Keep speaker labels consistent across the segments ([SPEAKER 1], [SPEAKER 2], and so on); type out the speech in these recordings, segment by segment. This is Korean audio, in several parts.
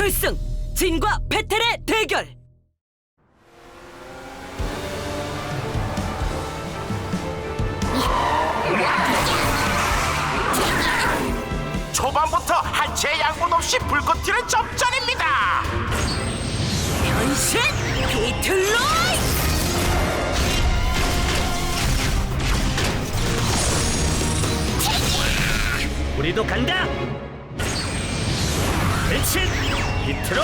[SPEAKER 1] 결승 진과 베텔의 대결.
[SPEAKER 2] 초반부터 한치의 양분 없이 불꽃 튀는 접전입니다.
[SPEAKER 1] 변신 비틀로이.
[SPEAKER 3] 우리도 간다. 변신 디트로이트.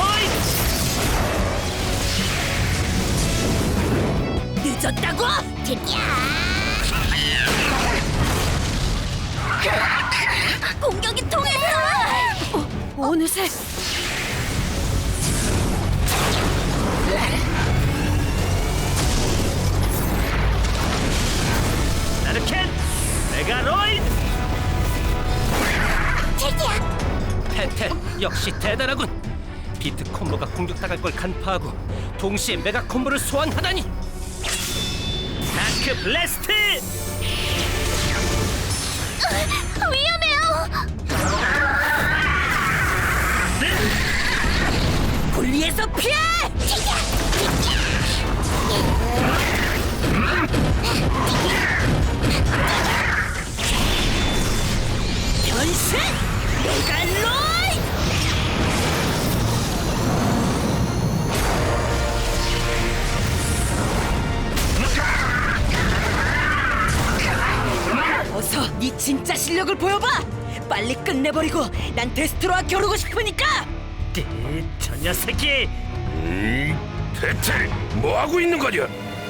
[SPEAKER 1] 늦었다고?
[SPEAKER 4] 공격이 통했어!
[SPEAKER 1] 어, 어느새
[SPEAKER 3] 나르켄 메가로이드.
[SPEAKER 4] 책이야!
[SPEAKER 3] 페텔 역시 대단하군. 비트 콤보가 공격당할 걸 간파하고 동시에 메가 콤보를 소환하다니. 다크 블래스트.
[SPEAKER 4] 위험해요!
[SPEAKER 1] 분리해서 피해. 변신 메갈로 네 진짜 실력을 보여봐. 빨리 끝내버리고 난 데스트로와 겨루고 싶으니까.
[SPEAKER 3] 띠, 저 녀석이
[SPEAKER 5] 배틀 뭐 하고 있는 거냐?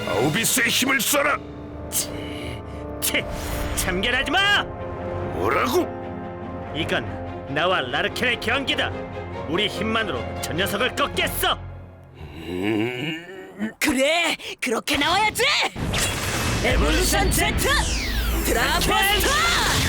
[SPEAKER 5] 아우비스의 힘을 써라.
[SPEAKER 3] 치, 참견하지 마.
[SPEAKER 5] 뭐라고?
[SPEAKER 3] 이건 나와 라르켄의 경기다. 우리 힘만으로 저 녀석을 꺾겠어.
[SPEAKER 1] 그래 그렇게 나와야지 에볼루션 Z 드라포스터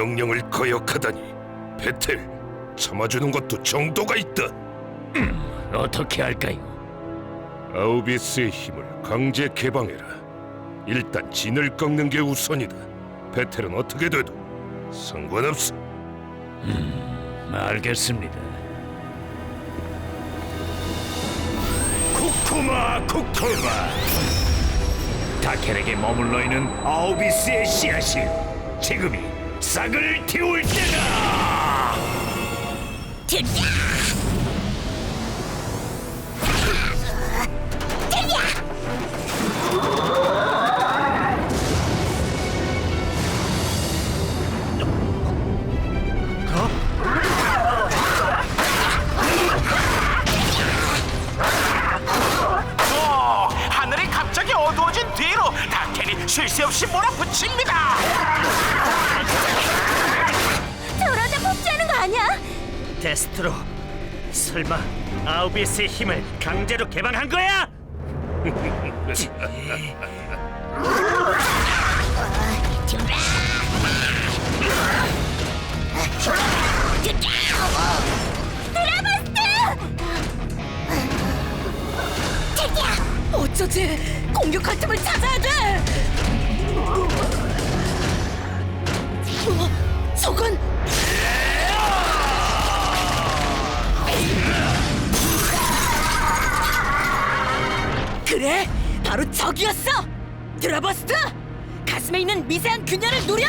[SPEAKER 5] 명령을 거역하다니. 배틀 참아주는 것도 정도가 있다.
[SPEAKER 3] 어떻게 할까요?
[SPEAKER 5] 아우비스의 힘을 강제 개방해라. 일단 진을 꺾는 게 우선이다. 배틀은 어떻게 돼도 상관없어.
[SPEAKER 3] 알겠습니다.
[SPEAKER 5] 쿠쿠마 쿠쿠마.
[SPEAKER 6] 다켈에게 머물러 있는 아우비스의 씨앗이 지금이 싹을 틔울 때다.
[SPEAKER 2] 오,
[SPEAKER 3] 데스트로. 설마 아우비스의 힘을 강제로 개방한 거야?
[SPEAKER 1] 어쩌지? 공격할 틈을 찾아야 돼 적이었어! 드라버스트! 가슴에 있는 미세한 균열을 누려!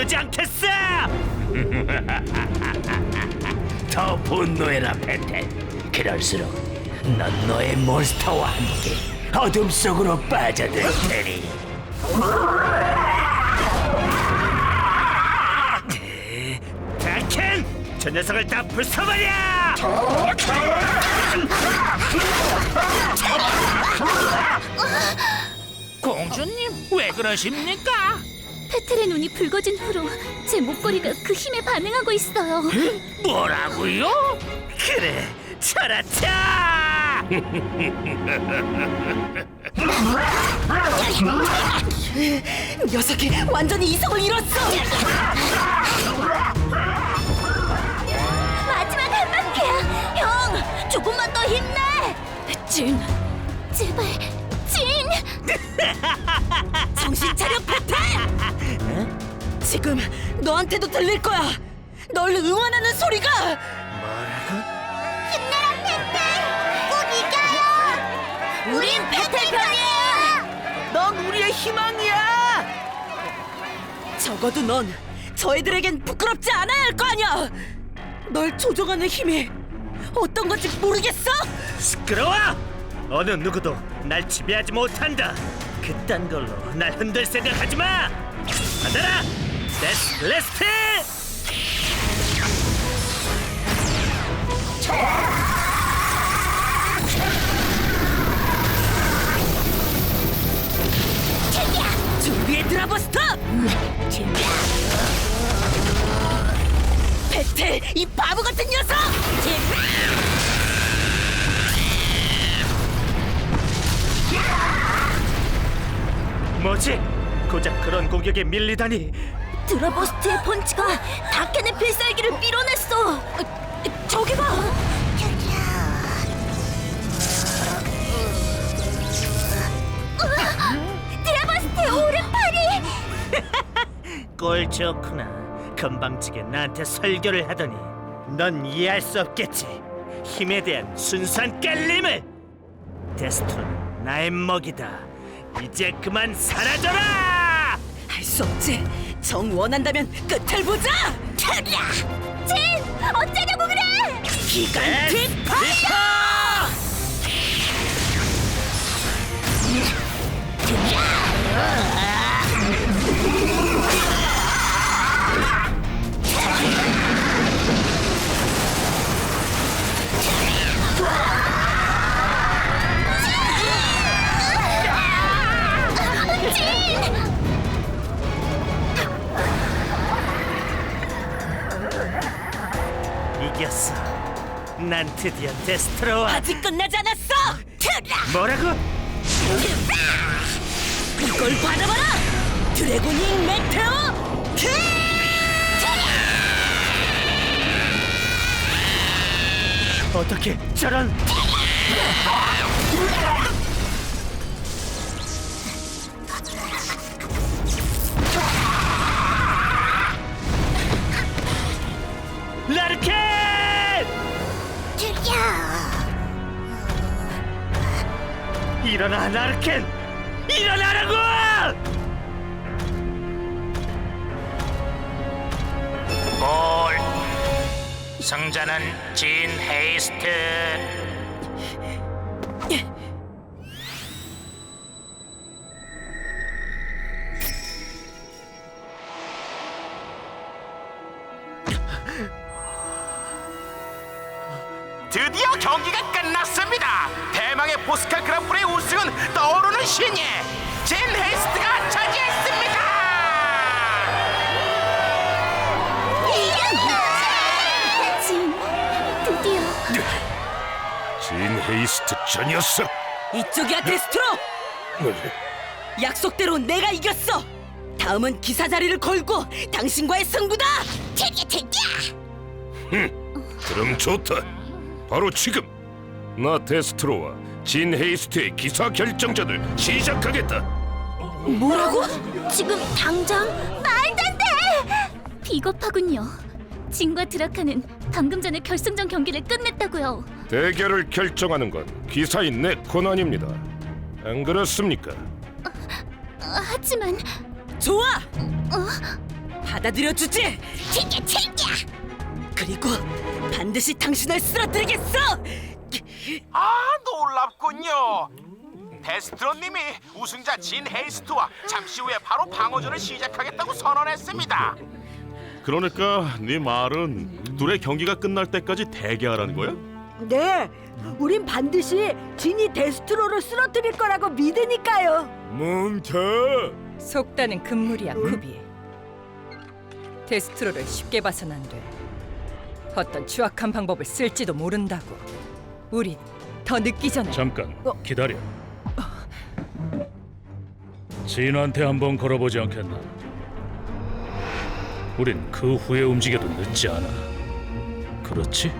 [SPEAKER 3] 가만두지 않겠어!
[SPEAKER 6] 더 분노해라 베텔 그럴수록 넌 너의 몬스터와 함께 어둠 속으로 빠져들 테니
[SPEAKER 3] 타켄! 저 녀석을 다 부숴버려!
[SPEAKER 2] 공주님 왜 그러십니까?
[SPEAKER 4] 페텔의 눈이 붉어진 후로 제 목걸이가 그 힘에 반응하고 있어요.
[SPEAKER 2] 뭐라고요?
[SPEAKER 3] 그래, 차라차!
[SPEAKER 1] 녀석이 완전히 이성을 잃었어!
[SPEAKER 4] 마지막 한 바퀴야! 형! 조금만 더 힘내!
[SPEAKER 1] 진,
[SPEAKER 4] 제발, 진!
[SPEAKER 1] 정신 차려, 페페! 지금 너한테도 들릴 거야! 널 응원하는 소리가!
[SPEAKER 4] 힘내라, 페텔! 꼭 이겨요! 우린 페텔 편이야!
[SPEAKER 1] 넌 우리의 희망이야! 적어도 넌 저희들에겐 부끄럽지 않아야 할 거 아니야! 널 조종하는 힘이 어떤 건지 모르겠어?
[SPEAKER 3] 시끄러워! 어느 누구도 날 지배하지 못한다. 그딴 걸로 날 흔들 생각하지 마. 받아라, 데스플레스트!
[SPEAKER 1] 준비해 드라버스터! 배틀 이 바보 같은 녀석!
[SPEAKER 3] 뭐지? 고작 그런 공격에 밀리다니.
[SPEAKER 4] 드라버스트의 펀치가 다켄의 필살기를 밀어냈어! 저기 봐! 드라버스트의 오른팔이!
[SPEAKER 3] 꼴 좋구나. 건방지게 나한테 설교를 하더니 넌 이해할 수 없겠지. 힘에 대한 순수한 깔림을. 데스토는 나의 먹이다. 이제 그만 사라져라!
[SPEAKER 1] 할 수 없지 정 원한다면 끝을 보자!
[SPEAKER 4] 진! 어쩌냐고 그래!
[SPEAKER 1] 기간틱 파이어!
[SPEAKER 3] 이겼 난 드디어 데스트로와
[SPEAKER 1] 아직 끝나지 않았어!
[SPEAKER 3] 뭐라고?
[SPEAKER 1] 이걸 받아봐라! 드래곤잉 메테오! 키!
[SPEAKER 3] 어떻게 저런? 일어나 라르켄! 일어나라고!
[SPEAKER 2] 볼 승자는 진 헤이스트 드디어 경기가 끝났습니다. 대망의 보스카 그랑프리 우승은 떠오르는 신예 진 헤이스트가 차지했습니다.
[SPEAKER 4] 진! 드디어
[SPEAKER 5] 헤이스트 저 녀석
[SPEAKER 1] 이쪽이야 데스트로. 약속대로 내가 이겼어. 다음은 기사 자리를 걸고 당신과의 승부다.
[SPEAKER 4] 챙겨 챙겨!
[SPEAKER 5] 그럼 좋다 바로 지금 나 데스트로와 진 헤이스트의 기사 결정전을 시작하겠다
[SPEAKER 1] 뭐라고?
[SPEAKER 4] 지금 당장 말도 안 돼! 비겁하군요. 진과 드라카는 방금 전에 결승전 경기를 끝냈다고요.
[SPEAKER 5] 대결을 결정하는 건 기사인 내 권한입니다 안 그렇습니까?
[SPEAKER 4] 아, 하지만
[SPEAKER 1] 좋아. 받아들여 주지.
[SPEAKER 4] 챙겨 챙겨!
[SPEAKER 1] 그리고 반드시 당신을 쓰러뜨리겠어.
[SPEAKER 2] 아 놀랍군요. 데스트로님이 우승자 진 헤이스트와 잠시 후에 바로 방어전을 시작하겠다고 선언했습니다.
[SPEAKER 7] 그러니까 네 말은 둘의 경기가 끝날 때까지 대기하라는 거야?
[SPEAKER 8] 네, 우린 반드시 진이 데스트로를 쓰러뜨릴 거라고 믿으니까요.
[SPEAKER 5] 뭉쳐
[SPEAKER 9] 속다는 금물이야 쿠비 데스트로를 쉽게 봐선 안 돼 어떤 추악한 방법을 쓸지도 모른다고 우린 더 늦기 전에
[SPEAKER 10] 잠깐 기다려. 진한테 한번 걸어보지 않겠나? 우린 그 후에 움직여도 늦지 않아. 그렇지?